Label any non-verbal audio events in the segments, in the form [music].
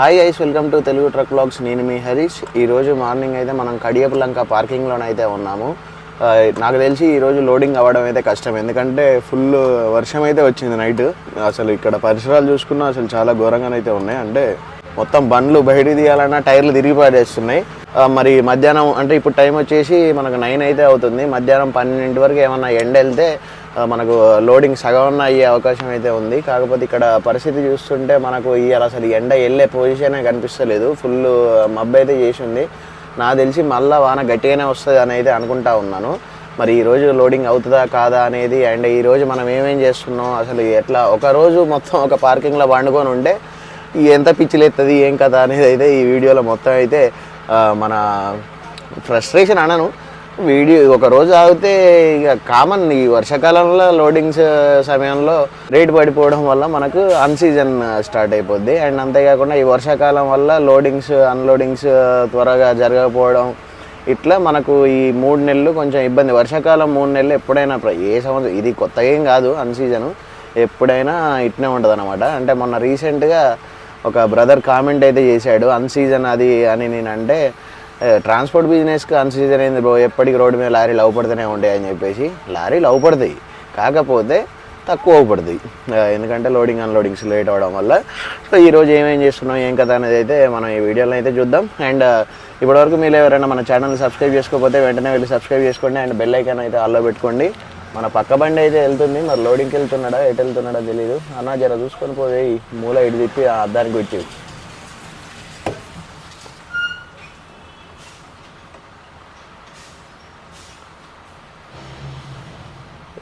Hi ice welcome to Telugu truck blogs నేను మీ హరీష్. ఈరోజు మార్నింగ్ అయితే మనం కడియపులంక పార్కింగ్లోనైతే ఉన్నాము. నాకు తెలిసి ఈరోజు లోడింగ్ అవ్వడం అయితే కష్టం. ఎందుకంటే ఫుల్ వర్షం అయితే వచ్చింది నైట్ అసలు ఇక్కడ పరిసరాలు చూసుకున్నా అసలు చాలా ఘోరంగా అయితే ఉన్నాయి. అంటే మొత్తం బండ్లు బయట తీయాలన్నా టైర్లు తిరిగి పడేస్తున్నాయి మరి మధ్యాహ్నం అంటే ఇప్పుడు టైం వచ్చేసి మనకు నైన్ అయితే అవుతుంది. మధ్యాహ్నం పన్నెండింటి వరకు ఏమన్నా ఎండ వెళ్తే మనకు లోడింగ్ సగం అయ్యే అవకాశం అయితే ఉంది. కాకపోతే ఇక్కడ పరిస్థితి చూస్తుంటే మనకు ఇవాళ అసలు ఎండ వెళ్ళే పొజిషనే కనిపిస్తలేదు. ఫుల్ మబ్బు అయితే చేసింది. నాకు తెలిసి మళ్ళీ వాన గట్టిగానే వస్తుంది అని అయితే అనుకుంటా ఉన్నాను. మరి ఈ రోజు లోడింగ్ అవుతుందా కాదా అనేది అండ్ ఈరోజు మనం ఏమేం చేస్తున్నాం? అసలు ఎట్లా ఒక రోజు మొత్తం ఒక పార్కింగ్లో పండుకొని ఉంటే ఎంత పిచ్చిలేస్తుంది ఏం కదా అనేది అయితే ఈ వీడియోలో మొత్తం అయితే మన ఫ్రస్ట్రేషన్ అనను. వీడియో ఒక రోజు ఆగితే ఇక కామన్ ఈ వర్షాకాలంలో లోడింగ్స్ సమయంలో రేటు పడిపోవడం వల్ల మనకు అన్సీజన్ స్టార్ట్ అయిపోద్ది. అండ్ అంతేకాకుండా ఈ వర్షాకాలం వల్ల లోడింగ్స్ అన్లోడింగ్స్ త్వరగా జరగకపోవడం ఇట్లా మనకు ఈ మూడు నెలలు కొంచెం ఇబ్బంది. వర్షాకాలం మూడు నెలలు ఎప్పుడైనా ఏ సంవత్సరం ఇది కొత్తగా ఏం కాదు అన్సీజను ఎప్పుడైనా ఇట్నే ఉంటుంది అనమాట అంటే మొన్న రీసెంట్గా ఒక బ్రదర్ కామెంట్ అయితే చేశాడు అన్సీజన్ అది అని నేను అంటే ట్రాన్స్పోర్ట్ బిజినెస్కి అన్సీజన్ అయింది బ్రో. ఎప్పటికి రోడ్డు మీద లారీలు అవుపడుతూనే ఉంటాయి అని చెప్పేసి లారీలు అవుపడతాయి కాకపోతే తక్కువ అవుపడుతుంది ఎందుకంటే లోడింగ్ అన్లోడింగ్స్ లేట్ అవ్వడం వల్ల. సో ఈరోజు ఏమేం చేస్తున్నాం ఏం కదా అనేది అయితే మనం ఈ వీడియోలో అయితే చూద్దాం. అండ్ ఇప్పటివరకు మీరు ఎవరైనా మన ఛానల్ సబ్స్క్రైబ్ చేసుకోకపోతే వెంటనే వెళ్ళి సబ్స్క్రైబ్ చేసుకోండి. అండ్ బెల్ ఐకాన్ అయితే ఆల్లో పెట్టుకోండి. మన పక్క బండి అయితే వెళ్తుంది. మరి లోడింగ్కి వెళ్తున్నాడా ఎటు వెళ్తున్నాడా తెలియదు అన్న జర చూసుకొని పోయి మూల ఇటు తిప్పి ఆ అద్దానికి వచ్చి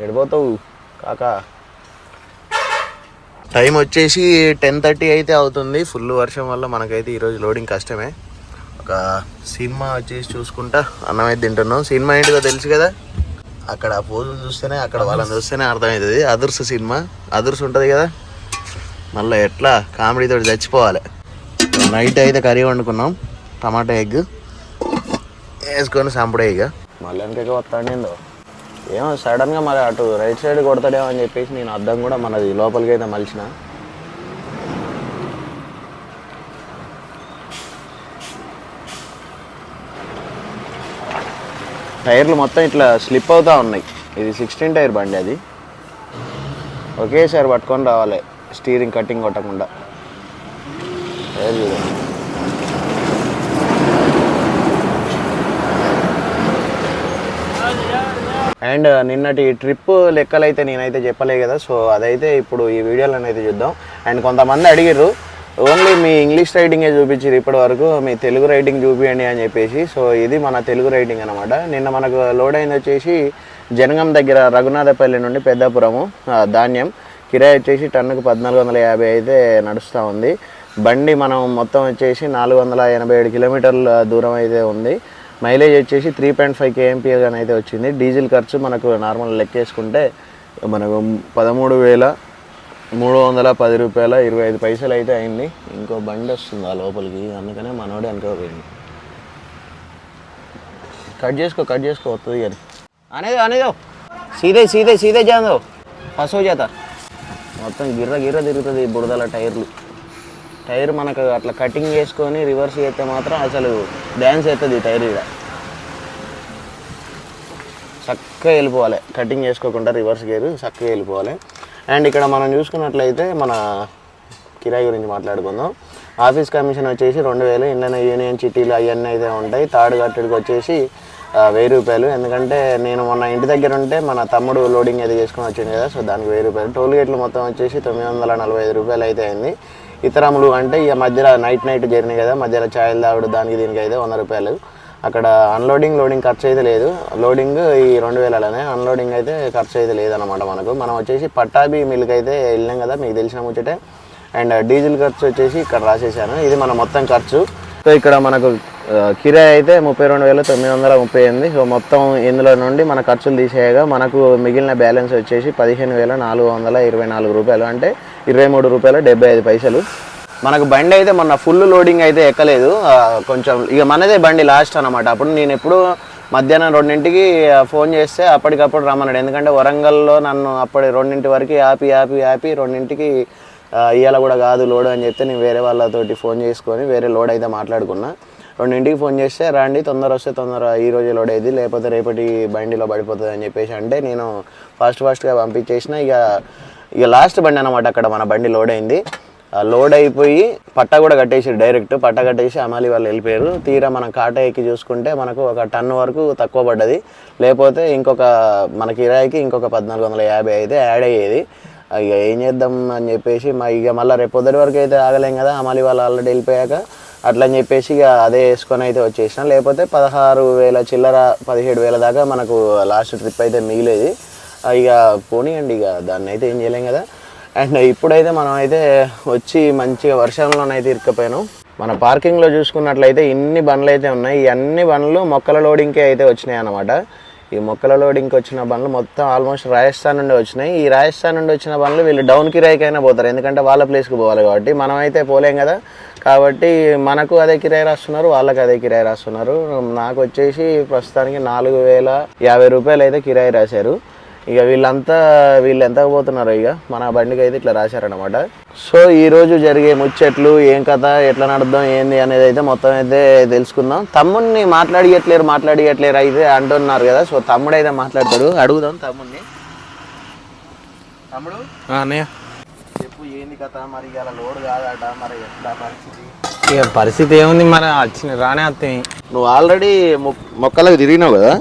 ఎడిపోతావు? కాకా. టైం వచ్చేసి టెన్ థర్టీ అయితే అవుతుంది. ఫుల్ వర్షం వల్ల మనకైతే ఈరోజు లోడింగ్ కష్టమే. ఒక సినిమా వచ్చేసి చూసుకుంటా అన్నం అయితే తింటున్నాం. సినిమా ఏంటిదో తెలుసు కదా? అక్కడ ఆ పోజులు చూస్తేనే అక్కడ వాళ్ళని చూస్తేనే అర్థమవుతుంది అదర్స్ సినిమా. అదర్స్ ఉంటుంది కదా? మళ్ళీ ఎట్లా? కామెడీతో చచ్చిపోవాలి. నైట్ అయితే కర్రీ వండుకున్నాం. టమాటా ఎగ్. వేసుకొని సంపడే ఇక. మళ్ళీ వెనకకి వస్తాడేందో? ఏమో సడన్గా మరి అటు రైట్ సైడ్ కొడతాడేమో అని చెప్పేసి నేను అద్దం కూడా మనది లోపలికి అయితే మలిచిన. టైర్లు మొత్తం ఇట్లా స్లిప్ అవుతూ ఉన్నాయి. ఇది సిక్స్టీన్ టైర్ బండి అది. ఒకేసారి పట్టుకొని రావాలి స్టీరింగ్ కట్టింగ్ కొట్టకుండా. టైర్ చూడండి అండ్ నిన్నటి ట్రిప్ లెక్కలైతే నేనైతే చెప్పలే కదా సో అదైతే ఇప్పుడు ఈ వీడియోలో అయితే చూద్దాం. అండ్ కొంతమంది అడిగిర్రు ఓన్లీ మీ ఇంగ్లీష్ రైటింగే చూపించారు ఇప్పటి వరకు మీ తెలుగు రైటింగ్ చూపియండి అని చెప్పేసి. సో ఇది మన తెలుగు రైటింగ్ అనమాట నిన్న మనకు లోడ్ అయింది వచ్చేసి జనగం దగ్గర రఘునాథపల్లి నుండి పెద్దాపురము ధాన్యం. కిరాయి వచ్చేసి టన్నుకు పద్నాలుగు వందల యాభై అయితే నడుస్తూ ఉంది. బండి మనం మొత్తం వచ్చేసి నాలుగు వందల ఎనభై ఏడు కిలోమీటర్ల దూరం అయితే ఉంది. మైలేజ్ వచ్చేసి త్రీ పాయింట్ ఫైవ్ కేఎంపీఎల్ అయితే వచ్చింది. డీజిల్ ఖర్చు మనకు నార్మల్ లెక్కేసుకుంటే మనకు పదమూడు వేల మూడు వందల పది రూపాయల ఇరవై ఐదు పైసలు అయితే అయింది. ఇంకో బండి వస్తుంది ఆ లోపలికి. అందుకనే మనోడే అనుకోపోయింది కట్ చేసుకో కట్ చేసుకో వస్తుంది కానీ. అనేది అనేదో సీదే సీదే సీదే జాందో. పశువు చేత మొత్తం గిర్ర గిర్ర తిరుగుతుంది ఈ బురదల టైర్లు. టైర్ మనకు అట్లా కటింగ్ చేసుకొని రివర్స్ చేస్తే మాత్రం అసలు డ్యాన్స్ అవుతుంది టైర్ ఇక్కడ చక్కగా వెళ్ళిపోవాలి. కటింగ్ చేసుకోకుండా రివర్స్ గేర్ చక్కగా వెళ్ళిపోవాలి. అండ్ ఇక్కడ మనం చూసుకున్నట్లయితే మన కిరాయి గురించి మాట్లాడుకుందాం. ఆఫీస్ కమిషన్ వచ్చేసి రెండు వేలు ఇండియన్ యూనియన్ చిట్టీలు అవన్నీ అయితే ఉంటాయి. థర్డ్ కట్టడికి వచ్చేసి వెయ్యి రూపాయలు. ఎందుకంటే నేను మొన్న ఇంటి దగ్గర ఉంటే మన తమ్ముడు లోడింగ్ అయితే చేసుకుని వచ్చింది కదా సో దానికి వెయ్యి రూపాయలు. టోల్ గేట్లు మొత్తం వచ్చేసి తొమ్మిది వందల నలభై ఐదు రూపాయలు అయితే అయింది. ఇతరములు అంటే ఇక మధ్యలో నైట్ నైట్ జర్నీ కదా మధ్యలో ఛాయలు తాగుడు దానికి దీనికి అయితే వంద రూపాయలు. అక్కడ అన్లోడింగ్ లోడింగ్ ఖర్చు అయితే లేదు. లోడింగ్ ఈ రెండు వేలలోనే అన్లోడింగ్ అయితే ఖర్చు అయితే లేదనమాట మనకు. మనం వచ్చేసి పట్టాబి మిల్క్ అయితే వెళ్ళాం కదా మీకు తెలిసిన ముచ్చటే. అండ్ డీజిల్ ఖర్చు వచ్చేసి ఇక్కడ రాసేసాను. ఇది మన మొత్తం ఖర్చు. సో ఇక్కడ మనకు కిరాయి అయితే ముప్పై రెండు వేల తొమ్మిది వందల ముప్పై ఎనిమిది. సో మొత్తం ఇందులో నుండి మన ఖర్చులు తీసేయగా మనకు మిగిలిన బ్యాలెన్స్ వచ్చేసి పదిహేను వేల నాలుగు వందల ఇరవై నాలుగు రూపాయలు. అంటే ఇరవై మూడు రూపాయలు డెబ్బై ఐదు పైసలు. మనకు బండి అయితే మొన్న ఫుల్ లోడింగ్ అయితే ఎక్కలేదు. కొంచెం ఇక మనదే బండి లాస్ట్ అనమాట అప్పుడు నేను ఎప్పుడు మధ్యాహ్నం రెండింటికి ఫోన్ చేస్తే అప్పటికప్పుడు రమ్మన్నాడు. ఎందుకంటే వరంగల్లో నన్ను అప్పటి రెండింటి వరకు ఆపి ఆపి ఆపి రెండింటికి ఇవాళ కూడా కాదు లోడ్ అని చెప్తే నేను వేరే వాళ్ళతోటి ఫోన్ చేసుకొని వేరే లోడ్ అయితే మాట్లాడుకున్నా. రెండింటికి ఫోన్ చేస్తే రండి తొందర వస్తే తొందర ఈ రోజు లోడ్ అయ్యింది లేకపోతే రేపటి బండిలో పడిపోతుంది అని చెప్పేసి అంటే నేను ఫాస్ట్ ఫాస్ట్గా పంపించేసిన. ఇక ఇక లాస్ట్ బండి అనమాట అక్కడ మన బండి లోడ్ అయింది. లోడ్ అయిపోయి పట్టా కూడా కట్టేసి డైరెక్ట్. పట్ట కట్టేసి అమాలి వాళ్ళు వెళ్ళిపోయారు. తీరా మనం కాటా ఎక్కి చూసుకుంటే మనకు ఒక టన్ వరకు తక్కువ పడ్డది. లేకపోతే ఇంకొక మన కిరాయికి ఇంకొక పద్నాలుగు వందల యాభై అయితే యాడ్ అయ్యేది. ఇక ఏం చేద్దాం అని చెప్పేసి మా ఇక మళ్ళీ రేపు పొద్దుటి వరకు అయితే ఆగలేం కదా. అమాలి వాళ్ళు ఆల్రెడీ వెళ్ళిపోయాక అట్లా అని చెప్పేసి ఇక అదే వేసుకొని అయితే వచ్చేసిన. లేకపోతే పదహారు వేల చిల్లర పదిహేడు వేల దాకా మనకు లాస్ట్ ట్రిప్ అయితే మిగిలేది. ఇక పోనీయండి ఇక దాన్ని అయితే ఏం చేయలేం కదా. అండ్ ఇప్పుడైతే మనం అయితే వచ్చి మంచిగా వర్షంలోనైతే ఇరుక్కపోయాను. మన పార్కింగ్లో చూసుకున్నట్లయితే ఇన్ని బండ్లు అయితే ఉన్నాయి. ఈ అన్ని బండ్లు మొక్కల లోడింగ్కే అయితే వచ్చినాయి అన్నమాట. ఈ మొక్కల లోడింగ్కి వచ్చిన బండ్లు మొత్తం ఆల్మోస్ట్ రాజస్థాన్ నుండి వచ్చినాయి. ఈ రాజస్థాన్ నుండి వచ్చిన బండ్లు వీళ్ళు డౌన్ కిరాయికైనా పోతారు. ఎందుకంటే వాళ్ళ ప్లేస్కి పోవాలి కాబట్టి. మనమైతే పోలేం కదా. కాబట్టి మనకు అదే కిరాయి రాస్తున్నారు వాళ్ళకి అదే కిరాయి రాస్తున్నారు. నాకు వచ్చేసి ప్రస్తుతానికి నాలుగు వేల యాభై రూపాయలు అయితే కిరాయి రాశారు. ఇక వీళ్ళంతా వీళ్ళు ఎంత పోతున్నారు ఇక? మన బండికి అయితే ఇట్లా రాశారనమాట సో ఈ రోజు జరిగే ముచ్చట్లు ఏం కథ ఎట్లా నడుద్దాం ఏంది అనేది అయితే మొత్తం అయితే తెలుసుకుందాం. తమ్ముడిని మాట్లాడియట్లేరు మాట్లాడియట్లేరు అయితే అంటున్నారు కదా. సో తమ్ముడు అయితే మాట్లాడతాడు. అడుగుదాం తమ్ముడిని తమ్ముడు? అన్నయ్య. చెప్పు ఏంది కథ? మరి ఇలా లోడ్ కాదట మరి ఎట్లా పరిస్థితి? ఇక పరిస్థితి ఏముంది మరి? వచ్చిన రానే వస్తాయి. నువ్వు ఆల్రెడీ మొక్కలకు తిరిగినావు కదా?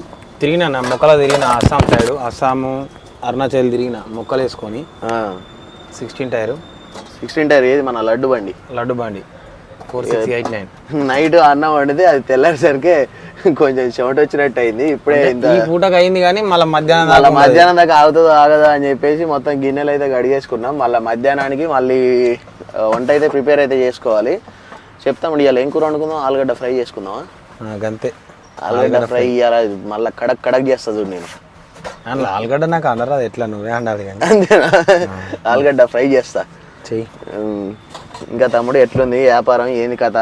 తిరిగినా నా మొక్కలో తిరిగిన అస్సాం సైడ్ అస్సాము అరుణాచల్ తిరిగిన మొక్కలు వేసుకొని సిక్స్టీన్ టైరు. సిక్స్టీన్ టైర్ ఏది? మన లడ్డు బండి. లడ్డు బండి. Four six eight nine night అన్నం వండితే అది తెల్లారిసరికి కొంచెం చెమట వచ్చినట్టు అయింది. ఇప్పుడే ఈ పూటకు అయింది కానీ మళ్ళీ మధ్యాహ్నం మళ్ళీ మధ్యాహ్నం దాకా ఆగుతుందో ఆగదా అని చెప్పేసి మొత్తం గిన్నెలు అయితే కడిగేసుకున్నాం. మళ్ళీ మధ్యాహ్నానికి మళ్ళీ వంట అయితే ప్రిపేర్ అయితే చేసుకోవాలి. చెప్తాం ఇవాళ ఏం కూర వండుకుందాం? ఆలుగడ్డ ఫ్రై చేసుకుందామా? ఆ, గంతే. ఆలుగడ్డ ఫ్రై ఇవ్వాలా మళ్ళీ కడక్ కడక్ చేస్తా చూడు నేను. అందులో ఆలుగడ్డ నాకు అనరాదు ఎట్లా నువ్వే అండాలి కానీ. అంతేనా? ఆలుగడ్డ ఫ్రై చేస్తా. చెయ్యి. ఇంకా తమ్ముడు ఎట్లుంది? వ్యాపారం ఏంది కథ?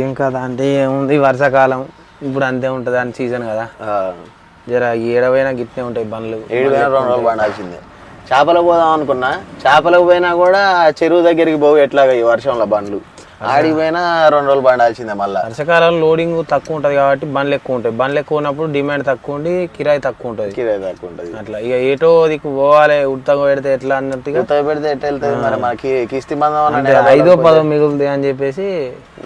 ఏం కదా అంటే ఏముంది? వర్షాకాలం. ఇప్పుడు అంతే ఉంటుంది అని సీజన్ కదా. జర ఏడవైనా గిట్నే ఉంటాయి బండ్లు. ఏడు వేల రెండు రోజులు పండాల్సిందే. చేపలకు పోదాం అనుకున్నా. చేపలకు పోయినా కూడా చెరువు దగ్గరికి పోవు ఎట్లాగా ఈ వర్షంలో బండ్లు. ఆడికి పోయినా రెండు రోజులు పండాల్సిందే మళ్ళా. వర్షాకాలంలో లోడింగ్ తక్కువ ఉంటుంది కాబట్టి బండ్లు ఎక్కువ ఉంటాయి. బండ్లు ఎక్కువ ఉన్నప్పుడు డిమాండ్ తక్కువ ఉండి కిరాయి తక్కువ ఉంటుంది. కిరాయి తక్కువ ఉంటుంది. అట్లా. ఇక ఏటో దిక్కు పోవాలి ఉత్తగా పెడితే ఎట్లా అన్నట్టుగా. గుత్త పెడితే ఎట్ట వెళ్తుంది? మరి మనకి కిస్తి బంధం ఐదో పదో మిగులుతుంది అని చెప్పేసి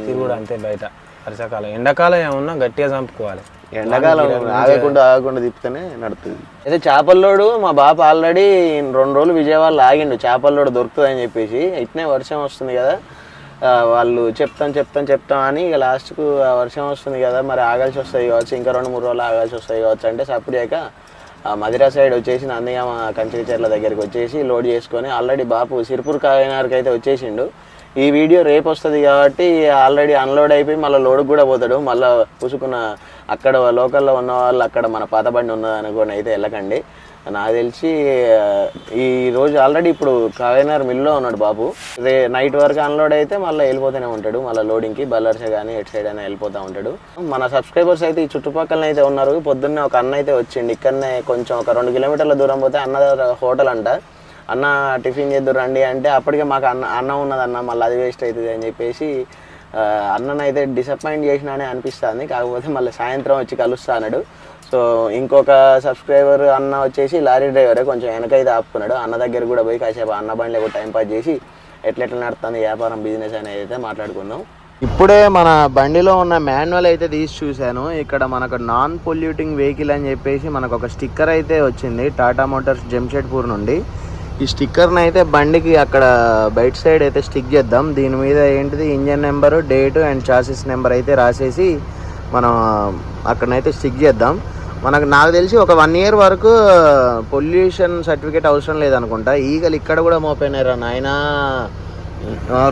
తిరుగుడు అంతే బయట వర్షాకాలం. ఎండాకాలం ఏమన్నా గట్టిగా చంపుకోవాలి. ఎండాకాలం ఆగకుండా ఆగకుండా తిప్పుతూనే నడుతుంది అయితే చేపల్లోడు మా బాప ఆల్రెడీ రెండు రోజులు విజయవాడలో ఆగిండు. చేపల్లోడు దొరుకుతుంది అని చెప్పేసి ఇట్నే వర్షం వస్తుంది కదా. వాళ్ళు చెప్తాం చెప్తాం చెప్తాం అని ఇక లాస్ట్కు వర్షం వస్తుంది కదా మరి ఆగాల్సి వస్తాయి కావచ్చు ఇంకా రెండు మూడు రోజులు ఆగాల్సి వస్తాయి కావచ్చు అంటే సప్పుడేక ఆ మదిరా సైడ్ వచ్చేసి నందిగామ కంచికచర్ల దగ్గరికి వచ్చేసి లోడ్ చేసుకొని ఆల్రెడీ బాపు సిరిపూర్ కాయనార్కి అయితే వచ్చేసిండు. ఈ వీడియో రేపు వస్తుంది కాబట్టి ఆల్రెడీ అన్లోడ్ అయిపోయి మళ్ళీ లోడ్కి కూడా పోతాడు. మళ్ళీ పుసుకున్న అక్కడ లోకల్లో ఉన్న వాళ్ళు అక్కడ మన పాత బండి ఉన్నది అయితే వెళ్ళకండి. నాకు తెలిసి ఈరోజు ఈ రోజు ఆల్రెడీ ఇప్పుడు కావేనార్ మిల్లో ఉన్నాడు బాబు. రే నైట్ వరకు అన్లోడ్ అయితే మళ్ళీ వెళ్ళిపోతూనే ఉంటాడు. మళ్ళీ లోడింగ్కి బల్లర్స్ కానీ ఎటు సైడ్ అయినా వెళ్ళిపోతూ ఉంటాడు. మన సబ్స్క్రైబర్స్ అయితే ఈ చుట్టుపక్కల అయితే ఉన్నారు. పొద్దున్నే ఒక అన్న అయితే వచ్చిండు. ఇక్కడనే కొంచెం ఒక రెండు కిలోమీటర్ల దూరం పోతే అన్న హోటల్ అంట. అన్న టిఫిన్ చేద్దురు రండి అంటే అప్పటికే మాకు అన్న అన్నం ఉన్నది అన్న మళ్ళీ అది వేస్ట్ అవుతుంది అని చెప్పేసి ఆ, అన్ననైతే డిసప్పాయింట్ చేసినానే అనిపిస్తుంది. కాకపోతే మళ్ళీ సాయంత్రం వచ్చి కలుస్తా అన్నాడు. సో ఇంకొక సబ్స్క్రైబర్ అన్న వచ్చేసి లారీ డ్రైవరే కొంచెం వెనకైతే ఆపుకున్నాడు. అన్న దగ్గర కూడా పోయి కాసేపు అన్న బండిలో కూడా టైం పాస్ చేసి ఎట్లెట్లా నడుస్తుంది వ్యాపారం బిజినెస్ అనేది అయితే మాట్లాడుకుందాం. ఇప్పుడే మన బండిలో ఉన్న మాన్యువల్ అయితే తీసి చూశాను. ఇక్కడ మనకు నాన్ పొల్యూటింగ్ వెహికల్ అని చెప్పేసి మనకు ఒక స్టిక్కర్ అయితే వచ్చింది. టాటా మోటార్స్ జంషెడ్పూర్ నుండి. ఈ స్టిక్కర్ని అయితే బండికి అక్కడ బయట సైడ్ అయితే స్టిక్ చేద్దాం. దీని మీద ఏంటిది? Engine number date and chassis number అయితే రాసేసి మనం అక్కడనైతే స్టిక్ చేద్దాం. మనకు నాకు తెలిసి ఒక వన్ ఇయర్ వరకు పొల్యూషన్ సర్టిఫికేట్ అవసరం లేదనుకుంటా. ఈగలు ఇక్కడ కూడా మోపోయినారా నాయన.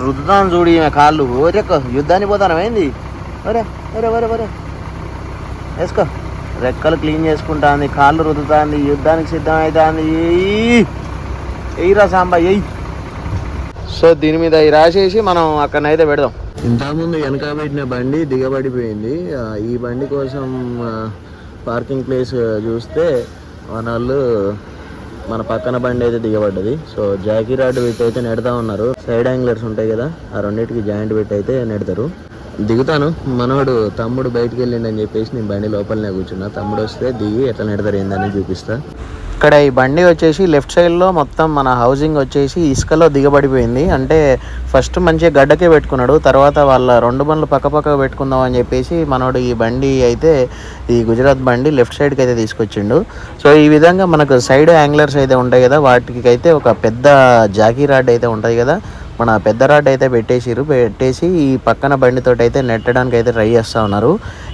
రుద్దాం చూడు కాళ్ళు. ఓరే యుద్ధానికి పోతాను ఏంది? ఒరే ఒరే ఒరే ఒరే. వేసుకో. రెక్కలు క్లీన్ చేసుకుంటాంది కాళ్ళు రుద్దుతాంది యుద్ధానికి సిద్ధం అవుతుంది ఎయ్యిరా సాంబా ఎయ్యి సో దీని మీద ఈ రాసేసి మనం అక్కడనైతే పెడదాం. ఇంతకుముందు వెనక పెట్టిన బండి దిగబడిపోయింది. ఈ బండి కోసం పార్కింగ్ ప్లేస్ చూస్తే మన వాళ్ళు మన పక్కన బండి అయితే దిగబడ్డది. సో జాకీ రాడ్ పెట్టి అయితే నెడతా ఉన్నారు. సైడ్ యాంగిలర్స్ ఉంటాయి కదా ఆ రెండింటికి జాయింట్ పెట్టి అయితే నెడతారు. దిగుతాను. మనవాడు తమ్ముడు బయటకు వెళ్ళిండని చెప్పేసి నేను బండి లోపలనే కూర్చున్నా. తమ్ముడు వస్తే దిగి ఎట్లా నెడతారు ఏందని చూపిస్తా. ఇక్కడ ఈ బండి వచ్చేసి లెఫ్ట్ సైడ్లో మొత్తం మన హౌసింగ్ వచ్చేసి ఇసుకలో దిగబడిపోయింది. అంటే ఫస్ట్ మంచిగా గడ్డకే పెట్టుకున్నాడు. తర్వాత వాళ్ళ రెండు బండ్లు పక్క పక్క పెట్టుకుందాం అని చెప్పేసి మనోడు ఈ బండి అయితే ఈ గుజరాత్ బండి లెఫ్ట్ సైడ్కి అయితే తీసుకొచ్చిండు. సో ఈ విధంగా మనకు సైడ్ యాంగ్లర్స్ అయితే ఉంటాయి కదా. వాటికి అయితే ఒక పెద్ద జాకీ రాడ్ అయితే ఉంటుంది కదా. మన పెద్ద రాడ్ అయితే పెట్టేసిరు పెట్టేసి ఈ పక్కన బండితోటి అయితే నెట్టడానికి అయితే ట్రై చేస్తూ ఉన్నారు.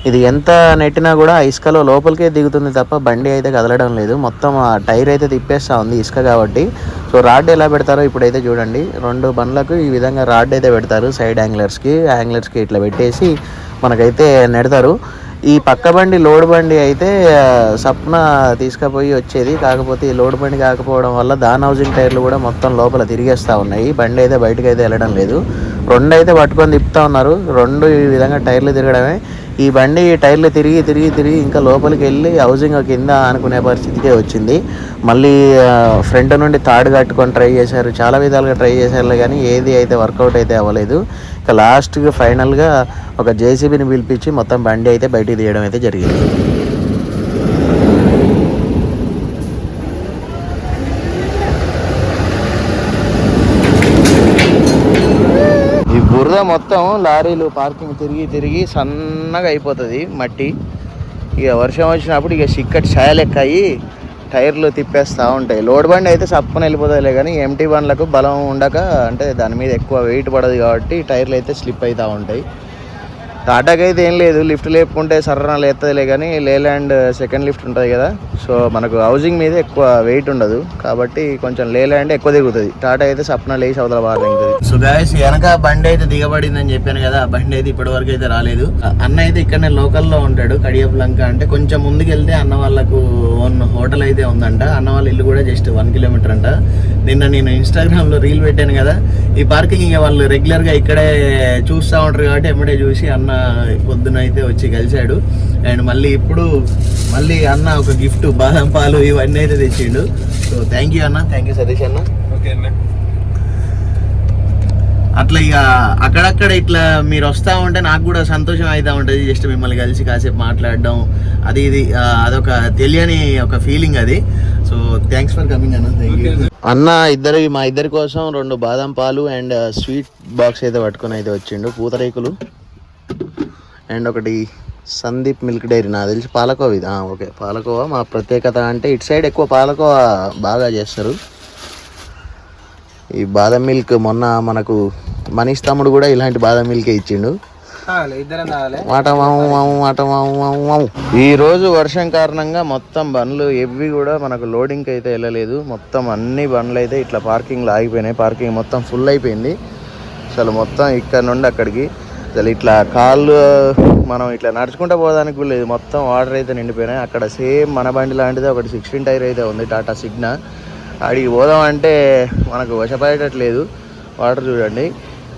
ఇది ఎంత నెట్టినా కూడా ఇసుకలో లోపలికే దిగుతుంది తప్ప బండి అయితే కదలడం లేదు. మొత్తం ఆ టైర్ అయితే తిప్పేస్తూ ఉంది ఇసుక కాబట్టి. సో రాడ్ ఎలా పెడతారో ఇప్పుడైతే చూడండి. రెండు బండ్లకు ఈ విధంగా రాడ్ అయితే పెడతారు సైడ్ యాంగ్లర్స్కి. యాంగ్లర్స్కి ఇట్లా పెట్టేసి మనకైతే నెడతారు. ఈ పక్క బండి లోడ్ బండి అయితే సప్న తీసుకుపోయి వచ్చేది. కాకపోతే ఈ లోడ్ బండి కాకపోవడం వల్ల దాన్ హౌసింగ్ టైర్లు కూడా మొత్తం లోపల తిరిగేస్తూ ఉన్నాయి. బండి అయితే బయటకు అయితే వెళ్ళడం లేదు. రెండు అయితే పట్టుకొని తిప్పుతా ఉన్నారు. రెండు ఈ విధంగా టైర్లు తిరగడమే. ఈ బండి టైర్లు తిరిగి తిరిగి తిరిగి ఇంకా లోపలికి వెళ్ళి హౌసింగ్ కింద అనుకునే పరిస్థితికే వచ్చింది. మళ్ళీ ఫ్రంట్ నుండి తాడు కట్టుకొని ట్రై చేశారు. చాలా విధాలుగా ట్రై చేశారు కానీ ఏది అయితే వర్కౌట్ అయితే అవ్వలేదు. ఇక లాస్ట్గా ఫైనల్గా ఒక జేసీబీని పిలిపించి మొత్తం బండి అయితే బయటికి తీయడం అయితే జరిగింది. ఈ బురద మొత్తం లారీలు పార్కింగ్ తిరిగి తిరిగి సన్నగా అయిపోతుంది మట్టి. ఇక వర్షం వచ్చినప్పుడు ఇక చిక్కటి ఛాయ అయ్యి టైర్లు తిప్పేస్తూ ఉంటాయి. లోడ్ బండి అయితే సప్పున వెళ్ళిపోతాయిలే కానీ ఎంటీ బండ్లకు బలం ఉండక అంటే దాని మీద ఎక్కువ వెయిట్ పడదు కాబట్టి టైర్లు అయితే స్లిప్ అవుతూ ఉంటాయి. టాటాకి అయితే ఏం లేదు లిఫ్ట్ లేపుకుంటే సర్రన లేస్తుందిలే కానీ లేలాండ్ సెకండ్ లిఫ్ట్ ఉంటుంది కదా. సో మనకు హౌసింగ్ మీద ఎక్కువ వెయిట్ ఉండదు. కాబట్టి కొంచెం లేలాండ్ ఎక్కువ దిగుతుంది. టాటా అయితే సప్న లేచి అవతల బాగా దిగుతుంది. సో గాయస్ వెనక బండి అయితే దిగబడింది అని చెప్పాను కదా. ఆ బండి అయితే ఇప్పటి వరకు అయితే రాలేదు. అన్న అయితే ఇక్కడనే లోకల్లో ఉంటాడు కడియపు లంక అంటే. కొంచెం ముందుకు వెళ్తే అన్న వాళ్ళకు ఓన్ హోటల్ అయితే ఉందంట. అన్న వాళ్ళ ఇల్లు కూడా జస్ట్ వన్ కిలోమీటర్ అంట. నిన్న నేను ఇన్స్టాగ్రామ్లో రీల్ పెట్టాను కదా. ఈ పార్కింగ్ ఇక వాళ్ళు రెగ్యులర్గా ఇక్కడే చూస్తూ ఉంటారు కాబట్టి ఎమ్మడే చూసి అన్న పొద్దున అయితే వచ్చి కలిశాడు. అండ్ మళ్ళీ ఇప్పుడు మళ్ళీ అన్న ఒక గిఫ్ట్ బాదం పాలు ఇవన్నీ అయితే తెచ్చిండు. సో థ్యాంక్ యూ అన్న. థ్యాంక్ యూ సతీష్ అన్న. ఓకే అన్న. అట్లా ఇక అక్కడక్కడ ఇట్లా మీరు వస్తా ఉంటే నాకు కూడా సంతోషం అవుతా ఉంటుంది. జస్ట్ మిమ్మల్ని కలిసి కాసేపు మాట్లాడడం అది ఇది అదొక తెలియని ఒక ఫీలింగ్ అది. సో థ్యాంక్స్ ఫర్ కమింగ్ అన్న థ్యాంక్ యూ అన్న ఇద్దరి మా ఇద్దరి కోసం రెండు బాదం పాలు అండ్ స్వీట్ బాక్స్ అయితే పట్టుకొని అయితే వచ్చిండు. పూతరేకులు అండ్ ఒకటి సందీప్ మిల్క్ డైరీ నాకు తెలిసి పాలకోవ ఇది? ఓకే. పాలకోవా. మా ప్రత్యేకత అంటే ఇటు సైడ్ ఎక్కువ పాలకోవా బాగా చేస్తారు. ఈ బాదం మిల్క్ మొన్న మనకు మనీష్ తమ్ముడు కూడా ఇలాంటి బాదం మిల్కే ఇచ్చిండు. ఇద్దరం తాగాలి. మాట మాము మాము మాట మాము మాము మాము ఈ రోజు వర్షం కారణంగా మొత్తం బండ్లు ఎవ్వి కూడా మనకు లోడింగ్కి అయితే వెళ్ళలేదు. మొత్తం అన్ని బండ్లు అయితే ఇట్లా పార్కింగ్లో ఆగిపోయినాయి. పార్కింగ్ మొత్తం ఫుల్ అయిపోయింది. అసలు మొత్తం ఇక్కడ నుండి అక్కడికి. అసలు ఇట్లా కాళ్ళు మనం ఇట్లా నడుచుకుంటూ పోవడానికి కూడా లేదు. మొత్తం వాటర్ అయితే నిండిపోయినాయి. అక్కడ సేమ్ మన బండి లాంటిది. ఒకటి సిక్స్టీన్ టైర్ అయితే ఉంది. టాటా సిగ్నా ఆడికి పోదాం అంటే మనకు వశపడేటట్లేదు వాటర్ చూడండి.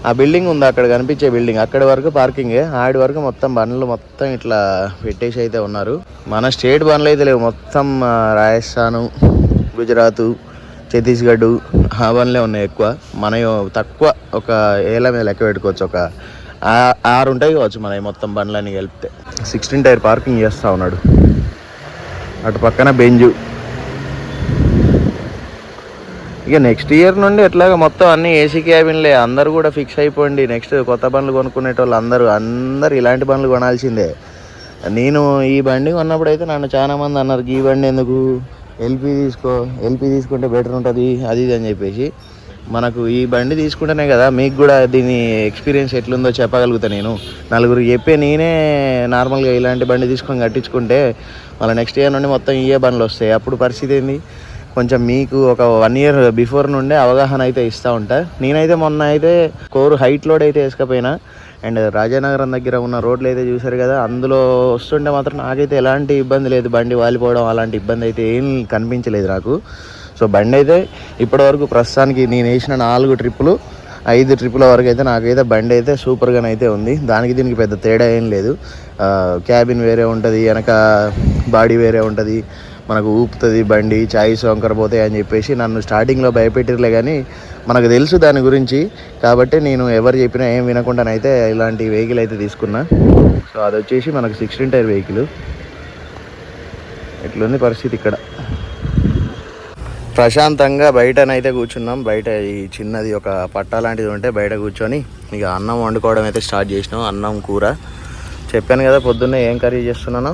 ఆ బిల్డింగ్ ఉంది అక్కడ కనిపించే బిల్డింగ్. అక్కడి వరకు పార్కింగ్. ఆడి వరకు మొత్తం బండ్లు మొత్తం ఇట్లా పెట్టేసి అయితే ఉన్నారు. మన స్టేట్ బండ్లు అయితే లేవు. మొత్తం రాజస్థాను గుజరాత్ ఛత్తీస్గఢ్ ఆ బండ్లే ఉన్నాయి ఎక్కువ. మన తక్కువ ఒక ఏళ్ళ మీద లెక్క పెట్టుకోవచ్చు. ఒక ఆ- ఆరు ఉంటాయి కావచ్చు మన మొత్తం బండ్లన్నీ కలిపితే. సిక్స్టీన్ టైర్ పార్కింగ్ చేస్తూ ఉన్నాడు. అటు పక్కన బెంజు. ఇక నెక్స్ట్ ఇయర్ నుండి ఎట్లాగా మొత్తం అన్ని ఏసీ క్యాబిన్లే అందరూ కూడా ఫిక్స్ అయిపోండి. నెక్స్ట్ కొత్త బండ్లు కొనుక్కునేటోళ్ళు అందరూ అందరు ఇలాంటి బండ్లు కొనాల్సిందే. నేను ఈ బండి కొన్నప్పుడు అయితే నన్ను చాలా మంది అన్నారు ఈ బండి ఎందుకు? ఎల్పి తీసుకో ఎల్పి తీసుకుంటే బెటర్ ఉంటుంది అది ఇది అని చెప్పేసి. మనకు ఈ బండి తీసుకుంటేనే కదా మీకు కూడా దీని ఎక్స్పీరియన్స్ ఎట్లుందో చెప్పగలుగుతా నేను. నలుగురు చెప్పే నేనే నార్మల్గా ఇలాంటి బండి తీసుకొని కట్టించుకుంటే మళ్ళీ నెక్స్ట్ ఇయర్ నుండి మొత్తం ఇయే బండ్లు వస్తాయి. అప్పుడు పరిస్థితి ఏంది? కొంచెం మీకు ఒక వన్ ఇయర్ బిఫోర్ నుండే అవగాహన అయితే ఇస్తూ ఉంటా. నేనైతే మొన్న అయితే కోరు హైట్ లోడ్ అయితే వేసుకపోయినా. అండ్ రాజానగరం దగ్గర ఉన్న రోడ్లు అయితే చూసారు కదా అందులో వస్తుంటే మాత్రం నాకైతే ఎలాంటి ఇబ్బంది లేదు. బండి వాలిపోవడం అలాంటి ఇబ్బంది అయితే ఏం కనిపించలేదు నాకు. సో బండి అయితే ఇప్పటివరకు ప్రస్తుతానికి నేను వేసిన నాలుగు ట్రిప్పులు ఐదు ట్రిప్పుల వరకు అయితే నాకైతే బండి అయితే సూపర్గానే అయితే ఉంది. దానికి దీనికి పెద్ద తేడా ఏం లేదు. క్యాబిన్ వేరే ఉంటుంది వెనక బాడీ వేరే ఉంటుంది. మనకు ఊపుతుంది బండి చాయిస్ సోంకర పోతాయి అని చెప్పేసి నన్ను స్టార్టింగ్లో భయపెట్టిర్లే కానీ మనకు తెలుసు దాని గురించి. కాబట్టి నేను ఎవరు చెప్పినా ఏం వినకుండానైతే ఇలాంటి వెహికల్ అయితే తీసుకున్నా. సో అది వచ్చేసి మనకు సిక్స్టీన్ టైర్ వెహికల్ ఎట్లుంది పరిస్థితి ఇక్కడ? ప్రశాంతంగా బయటనైతే కూర్చున్నాం. బయట ఈ చిన్నది ఒక పట్టా లాంటిది ఉంటే బయట కూర్చొని ఇక అన్నం వండుకోవడం అయితే స్టార్ట్ చేసినాం. అన్నం కూర. చెప్పాను కదా పొద్దున్నే ఏం కర్రీ చేస్తున్నాను?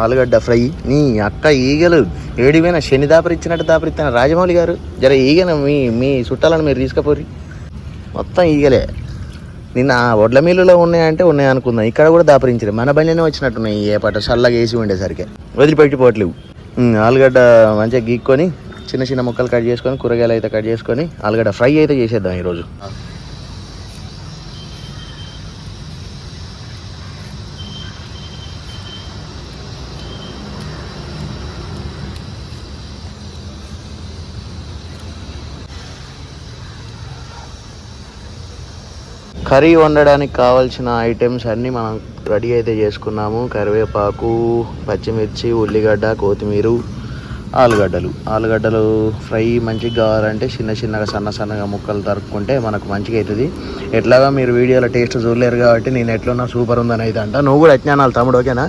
ఆలుగడ్డ ఫ్రై. నీ అక్క ఈగలు ఏడిపోయిన శని దాపరిచ్చినట్టు దాపరిస్తాను. రాజమౌళి గారు జర ఈగను మీ మీ చుట్టాలను మీరు తీసుకుపోరి మొత్తం ఈగలే. నిన్న వడ్ల మిల్లులో ఉన్నాయంటే ఉన్నాయి అనుకుందాం. ఇక్కడ కూడా దాపరించారు మన బండినే వచ్చినట్టున్నాయి ఏ పాట చల్లగా వేసి ఉండేసరికి. వదిలిపెట్టిపోవట్లేవు ఆలుగడ్డ మంచిగా గీక్కొని చిన్న చిన్న ముక్కలు కట్ చేసుకొని కూరగాయలు అయితే కట్ చేసుకొని ఆలుగడ్డ ఫ్రై అయితే చేసేద్దాం ఈరోజు. కర్రీ వండడానికి కావాల్సిన ఐటమ్స్ అన్నీ మనం రెడీ అయితే చేసుకున్నాము. కరివేపాకు పచ్చిమిర్చి ఉల్లిగడ్డ కొత్తిమీర ఆలుగడ్డలు. ఆలుగడ్డలు ఫ్రై మంచిగా కావాలంటే చిన్న చిన్నగా సన్న సన్నగా ముక్కలు తరుక్కుంటే మనకు మంచిగా అవుతుంది. ఎట్లాగా మీరు వీడియోలో టేస్ట్ చూడలేరు కాబట్టి నేను ఎట్లున్నా సూపర్ ఉందని అయితే అంట. నువ్వు కూడా అజ్ఞానాలు తమ్ముడు ఓకేనా?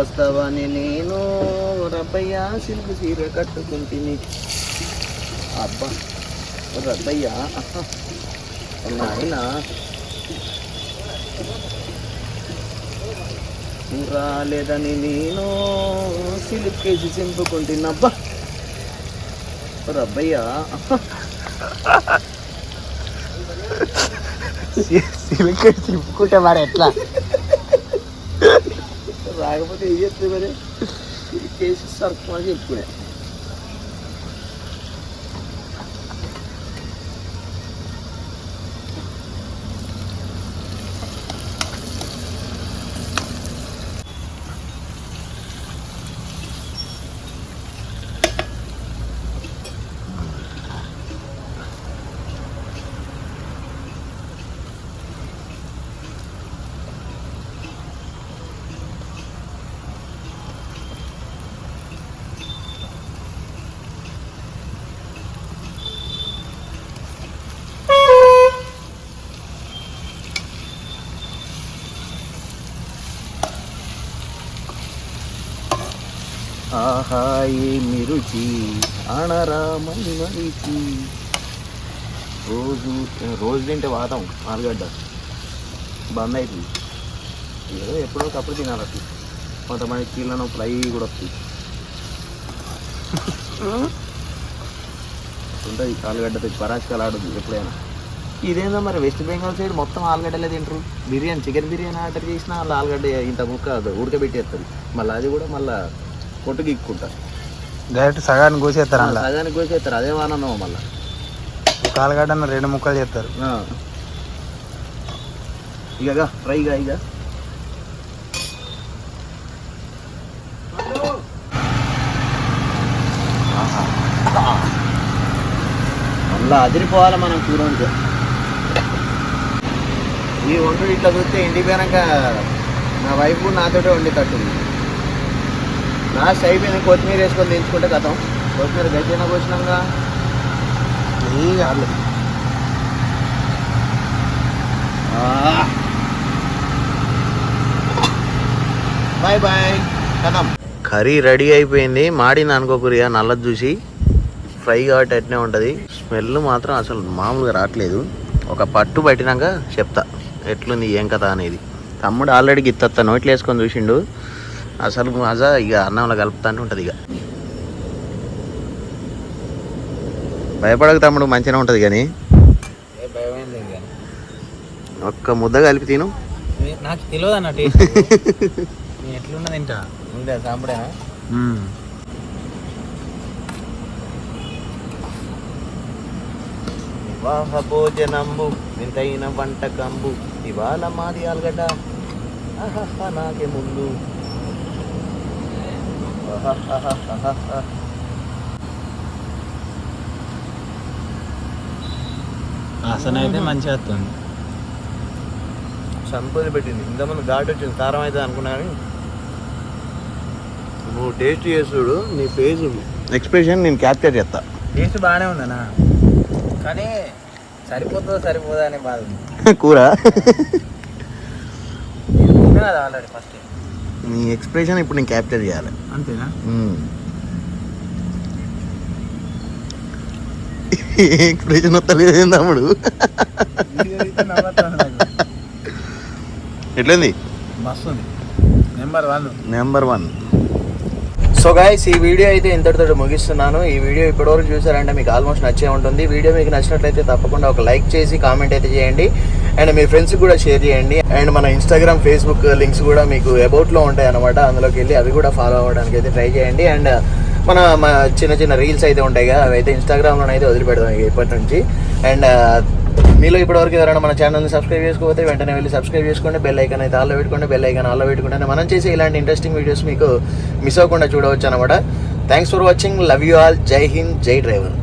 వస్తావని నేను రబ్బయ్య సిల్క్ చీర కట్టుకుంటుంది అబ్బా రబ్బయ్య. నాయనా. రాలేదని నేను సిలుకేసి చింపుకుంటున్నబ్బా రబ్బయ్యా. సిలుకేసి చింపుకుంటే మరి ఎట్లా? రాకపోతే ఏం చేస్తుంది మరి కేసీఆర్ సర్పమని చెప్పుకునే. ఆహా మిరుచి ఆనరామని మరిచి. రోజు రోజు తింటే వాతం ఆలుగడ్డ. బంద్ అవుతుంది ఏదో ఎప్పుడో ఒకప్పుడు తినాలి అట్లా కొంతమంది కీళ్ళ నొప్పులు అవి కూడా వస్తుంది ఉంటుంది ఆలుగడ్డ తెచ్చి పరాచికాలు ఆడుతుంది ఎప్పుడైనా. ఇదేందో మరి వెస్ట్ బెంగాల్ సైడ్ మొత్తం ఆలుగడ్డలే తింటారు. బిర్యానీ చికెన్ బిర్యానీ ఆర్డర్ చేసినా వాళ్ళు ఆలుగడ్డ ఇంత ముక్క ఉడకబెట్టేస్తుంది మళ్ళీ అది కూడా మళ్ళీ పొట్టు గీక్కుంటా డైరెక్ట్ సగాన్ని కోసేస్తారు అందులో. సగానికి కోసేస్తారు అదే ఆనందం మళ్ళీ. ఒక ఆలుగడ్డను రెండు ముక్కలు చేస్తారు. ఇక ఫ్రైగా ఇక మళ్ళా అదిరిపోవాలి మనం కూర ఈ వంటలు ఇట్లా చూస్తే ఇంటికి పోయినాక నా వైఫ్ నాతోటే వండి తట్టుంది లాస్ట్ అయిపోయింది కొత్తిమీర వేసుకొని దించుకుంటే గతం కొత్తిమీర గట్టిన పోసినాక కాదు బాయ్ బాయ్ కథం. కర్రీ రెడీ అయిపోయింది. మాడింది అనుకోకురియా నల్లది చూసి. ఫ్రై కాబట్టి అట్నే ఉంటుంది. స్మెల్ మాత్రం అసలు మామూలుగా రావట్లేదు. ఒక పట్టు పట్టినాక చెప్తా. ఎట్లుంది ఏం కథ అనేది. తమ్ముడు ఆల్రెడీ గిత్త నోట్లు వేసుకొని చూసిండు. అసలు మజా ఇక అన్నంలో కలుపుతానే ఉంటుంది ఇక. భయపడక తమ్ముడు మంచిగా ఉంటుంది కానీ. ఒక్క ముద్ద కలిపి తిను. నాకు తెలియదు అన్న టేస్ట్. నేను ఎట్లున్నది తింటా. ఉండే సాంపుడేనా వివాహ భోజనంబు వింతైన వంటకంబు ఇవాళ మాది ఆలుగడ్డ. నాకే ముందు. వాసన అయితే మంచిగా వస్తుంది. సంపది పెట్టింది. ఇంతమంది ఘాటు వచ్చింది. కారం అయితే అనుకున్నా కానీ నువ్వు టేస్ట్ చేసుడు నీ ఫేస్ ఎక్స్ప్రెషన్ నేను క్యాప్చర్ చేస్తా. టేస్ట్ బాగానే ఉందనా కానీ సరిపోతుందో సరిపోదా అనే బాధ ఉంది. [laughs] కూర. కదా ఆల్రెడీ ఫస్ట్ నీ ఎక్స్ప్రెషన్ ఇప్పుడు నేను క్యాప్చర్ చేయాలి. అంతేనా? ఎక్స్ప్రెషన్ వస్తలేదు తమ్ముడు? ఎట్లుంది? Number one. Number one. So guys ఈ వీడియో అయితే ఇంతటితో ముగిస్తున్నాను. ఈ వీడియో ఇప్పటివరకు చూసారంటే మీకు ఆల్మోస్ట్ నచ్చే ఉంటుంది. వీడియో మీకు నచ్చినట్లయితే తప్పకుండా ఒక లైక్ చేసి కామెంట్ అయితే చేయండి. అండ్ మీ ఫ్రెండ్స్కి కూడా షేర్ చేయండి. అండ్ మన ఇన్స్టాగ్రామ్ ఫేస్బుక్ లింక్స్ కూడా మీకు అబౌట్లో ఉంటాయి అనమాట అందులోకి వెళ్ళి అవి కూడా ఫాలో అవ్వడానికి అయితే ట్రై చేయండి. అండ్ మన చిన్న చిన్న రీల్స్ అయితే ఉంటాయి కదా అవి అయితే ఇన్స్టాగ్రామ్లో అయితే వదిలిపెడదాం ఇప్పటి నుంచి. అండ్ మీలో ఇప్పటివరకు ఎవరైనా మన ఛానల్ని సబ్స్క్రైబ్ చేసుకోకపోతే వెంటనే వెళ్ళి సబ్స్క్రైబ్ చేసుకోండి. బెల్ ఐకాన్ అయితే ఆల్లో పెట్టుకోండి. బెల్ ఐకాన్ ఆల్లో పెట్టుకుంటే మనం చేసే ఇలాంటి ఇంట్రెస్టింగ్ వీడియోస్ మీకు మిస్ అవ్వకుండా చూడవచ్చు అనమాట thanks for watching love you all Jai Hind Jai driver